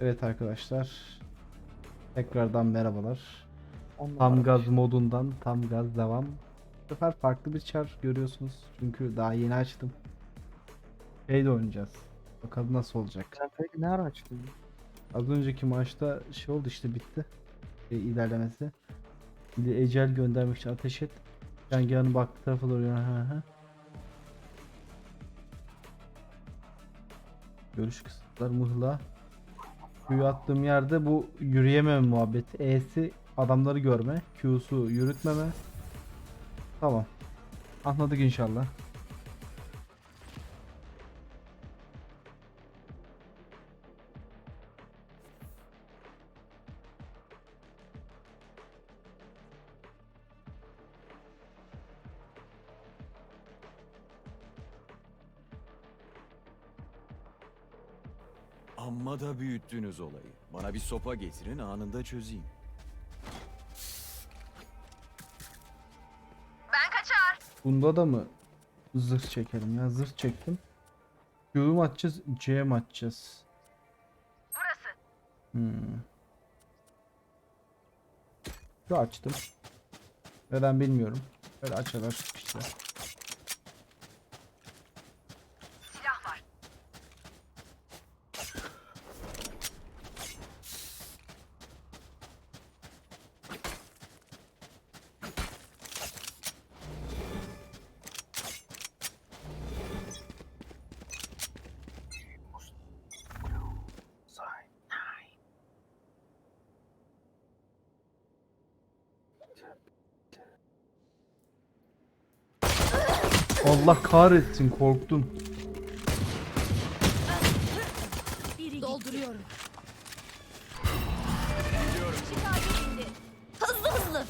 Evet arkadaşlar. Tekrardan merhabalar. On Tam gaz modundan tam gaz devam. Bu sefer farklı bir çar görüyorsunuz. Çünkü daha yeni açtım. Şey de oynayacağız. Bakalım nasıl olacak. Sen peki ne ara açtın? Az önceki maçta şey oldu işte bitti. E, ilerlemesi. Şimdi ecel göndermek için ateş et. Cangahının baktığı tarafa doğru. Hı hı. Görüş kısıtlar mıhla. Q'yu attığım yerde bu yürüyememe muhabbeti. E'si adamları görme. Q'su yürütmeme. Tamam. Anladık inşallah. Amma da büyüttünüz olayı. Bana bir sopa getirin anında çözeyim. Bunda da mı zırh çekelim ya? Zırh çektim. Q'yu mu atacağız? C'ye mi atacağız? Burası. Hmm. Q açtım. Neden bilmiyorum. Böyle açarlar işte. Allah kahretsin korktum. Dolduruyorum. Hızlı hızlı.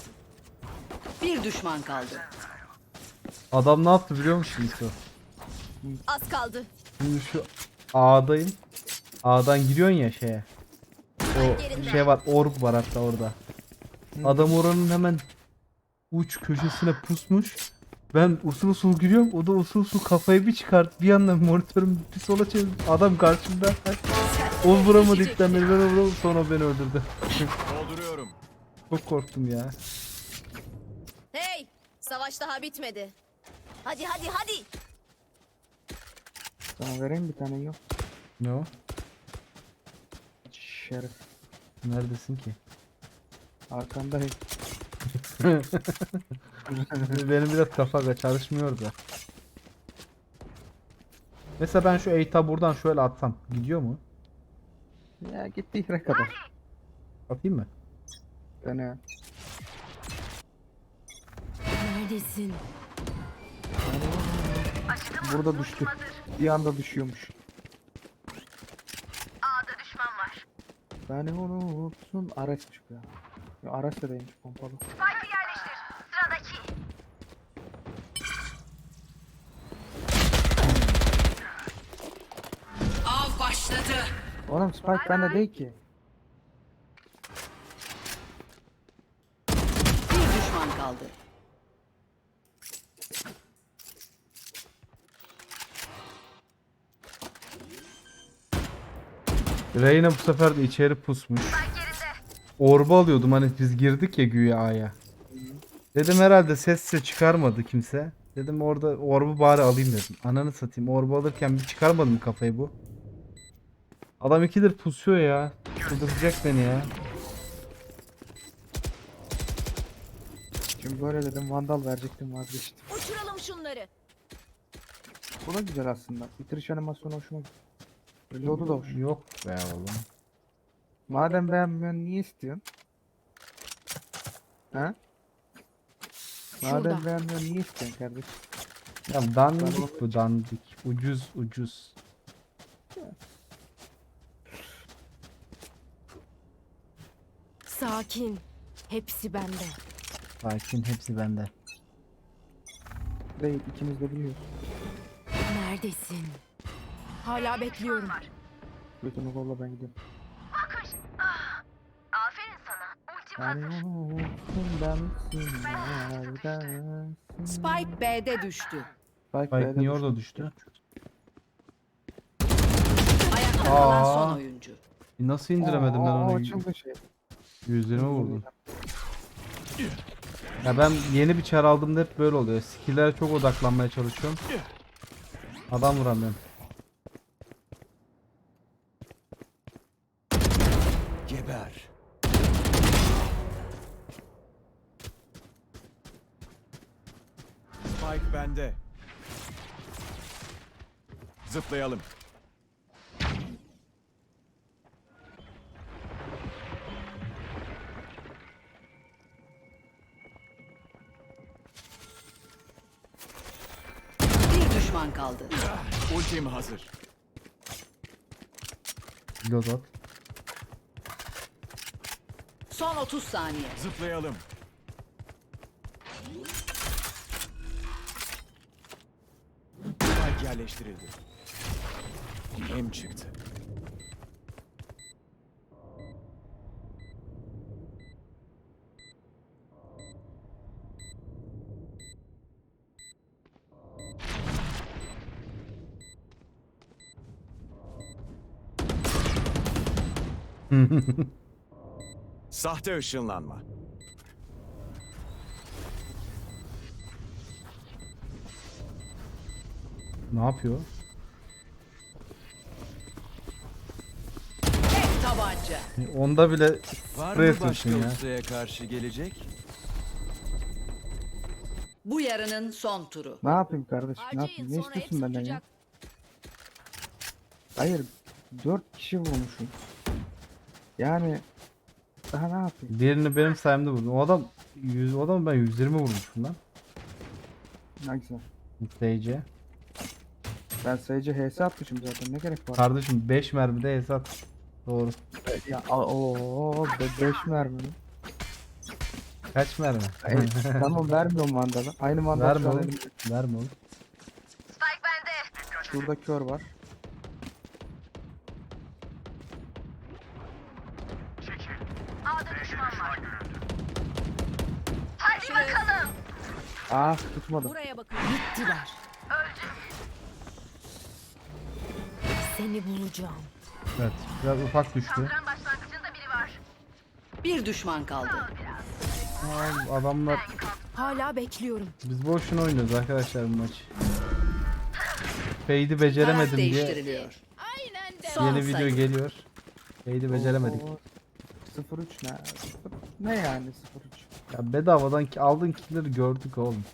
Bir düşman kaldı. Adam ne yaptı biliyor musun İso? Az kaldı. Şimdi şu A'dayım. A'dan giriyorsun ya şeye. O şey var orb var hatta orada. Adam oranın hemen uç köşesine pusmuş. Ben usul usul giriyorum. O da usul usul kafayı bir çıkart. Bir anda monitörüm bir sola çevir. Adam karşımda. O vuramadı ilkten beri. Ben vuramadım sonra beni öldürdü. Dolduruyorum. Çok korktum ya. Hey! Savaş daha bitmedi. Hadi hadi hadi. Sana vereyim bir tane yok. Ne o? Şerif. Neredesin ki? Arkanda hep. Benim biraz kafa çalışmıyor da. Mesela ben şu Eita buradan şöyle atsam gidiyor mu? Ya gitti yere kadar. Atayım mı? Dene. Neredesin? Burada düştü. Bir anda düşüyormuş. A'da düşman var. Beni unutsun. Araçmış bu ya. araç da değilmiş pompalı. Spike'ı yerleştir. Sıradaki. Av başladı. Oğlum Spike bende değil ki. Bir düşman kaldı. Reyna bu sefer de içeri pusmuş. Orba alıyordum hani biz girdik ya güya A'ya. Dedim herhalde sesse çıkarmadı kimse. Dedim orada orbu bari alayım dedim. Ananı satayım. Orbu alırken bir çıkarmadım kafayı bu. Adam ikidir pusuyor ya. Kuduracak beni ya. Şimdi böyle dedim vandal verecektim vazgeçtim. Uçuralım şunları. Bu da güzel aslında. Bitiriş animasyonu hoşuma gitti. Reload'u da hoş. Yok be oğlum. Madem beğenmiyorsun niye istiyorsun? Ha? Madem Şurada. beğenmiyorsun niye istiyorsun kardeş? Ya dandik bu dandik. Ucuz ucuz. Sakin. Hepsi bende. Sakin hepsi bende. Değil ikimiz de biliyoruz. Neredesin? Hala bekliyorum. Götünü kolla ben gidiyorum. Bakış. Ah. Aferin sana. Ultim hazır. Yani unutsun bensin neredesin? Spike B'de düştü. Spike niye düştü. orada düştü? Ayakta kalan Aa. son oyuncu. Nasıl indiremedim ben onu? açıldı şey. Yüzüme vurdum. Ya ben yeni bir çar aldığımda hep böyle oluyor. Skill'lere çok odaklanmaya çalışıyorum. Adam vuramıyorum. Geber. Spike bende. Zıplayalım. Bir düşman kaldı. Ultim hazır. Reload at. Son 30 saniye. Zıplayalım. Spike yerleştirildi. Hem çıktı. Sahte ışınlanma. Ne yapıyor? Onda bile Var sprey mı başka atıyorsun ya. ustaya karşı gelecek? Bu yarının son turu. Ne yapayım kardeşim? Ne yapayım? Ne istiyorsun benden ya? Hayır. Dört kişi vurmuşum. Yani daha ne yapayım? Birini benim sayemde vurdum. O adam 100 o adam ben 120 vurmuşum lan. Ne güzel. SC. Ben sadece HS atmışım zaten. Ne gerek var? Kardeşim 5 mermide Esat. Doğru. ya ooo 5 mermi mi? Kaç mermi? Tamam vermiyorum mandalı. Aynı mandal Verme oğlum. Verme oğlum. Spike bende. Şurada kör var. A'da düşman var. Hadi bakalım. Ah tutmadım. Buraya bakın. Gittiler. Seni bulacağım. Evet. Biraz ufak düştü. Saldıran başlangıcında biri var. Bir düşman kaldı. Aa, adamlar Hala bekliyorum. biz boşuna oynuyoruz arkadaşlar bu maç. Fade'i Taraf beceremedim diye değiştiriliyor. Aynen de. Son yeni video sayı. geliyor. Fade'i beceremedik. Oo, 03 ne? Ne yani 03? Ya bedavadan ki aldığın killleri gördük oğlum.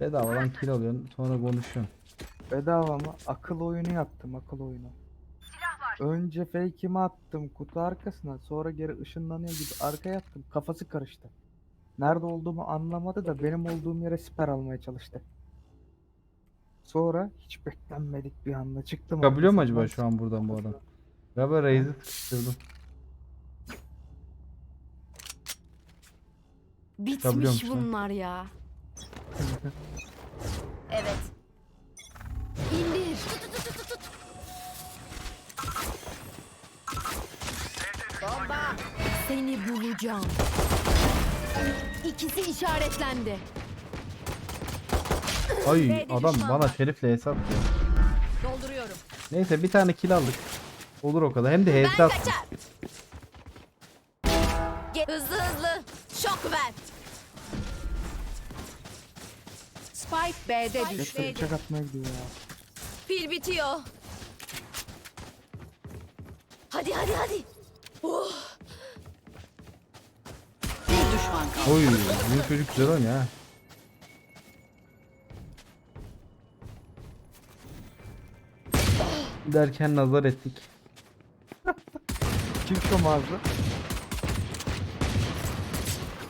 Bedavadan kill alıyorsun sonra konuşuyorsun. Bedava mı? Akıl oyunu yaptım akıl oyunu. Önce fake'imi attım kutu arkasına sonra geri ışınlanıyor gibi arkaya attım kafası karıştı. Nerede olduğumu anlamadı da benim olduğum yere siper almaya çalıştı. Sonra hiç beklenmedik bir anda çıktım. Çıkabiliyor mu acaba şu an buradan bu adam? Galiba Raze'i sıkıştırdım. Bitmiş Çıkabiliyormuş lan. bunlar ya. evet. Seni bulacağım. İkisi işaretlendi. Ay adam bana şerifle hesap diyor. Dolduruyorum. Neyse bir tane kill aldık. Olur o kadar. Hem de Ben kaçar. Ge- Hızlı hızlı. Şok ver. Spike B'de düştü. Hepsi bıçak atmaya gidiyor ya. Pil bitiyor. Hadi hadi hadi. Oh. Bir düşman kaldı. Oy bizim çocuk güzel oynuyor ha. Derken nazar ettik. Kim şu ağzı?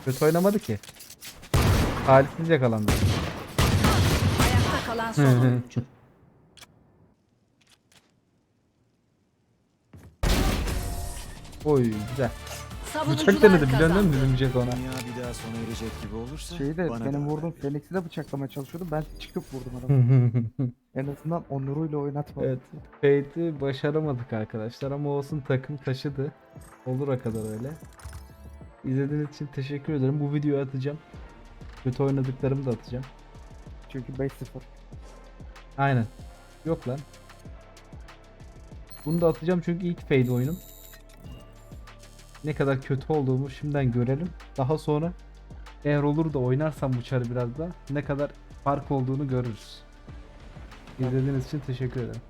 Kötü oynamadı ki. Talihsiz yakalandı. Ayakta kalan son oyuncu. Oy güzel. Bıçak denedi biliyorsun değil kazandı. mi bizim jetona? Dünya bir daha sona erecek gibi olursa Şeyi de bana benim da vurduğum de bıçaklamaya çalışıyordum. Ben çıkıp vurdum adamı. en azından onuruyla oynatmadım. evet. Fate'i başaramadık arkadaşlar ama olsun takım taşıdı. Olur o kadar öyle. İzlediğiniz için teşekkür ederim. Bu videoyu atacağım. Kötü oynadıklarımı da atacağım. Çünkü 5-0. Aynen. Yok lan. Bunu da atacağım çünkü ilk fade oyunum. Ne kadar kötü olduğumu şimdiden görelim. Daha sonra eğer olur da oynarsam bu çarı biraz da ne kadar fark olduğunu görürüz. İzlediğiniz için teşekkür ederim.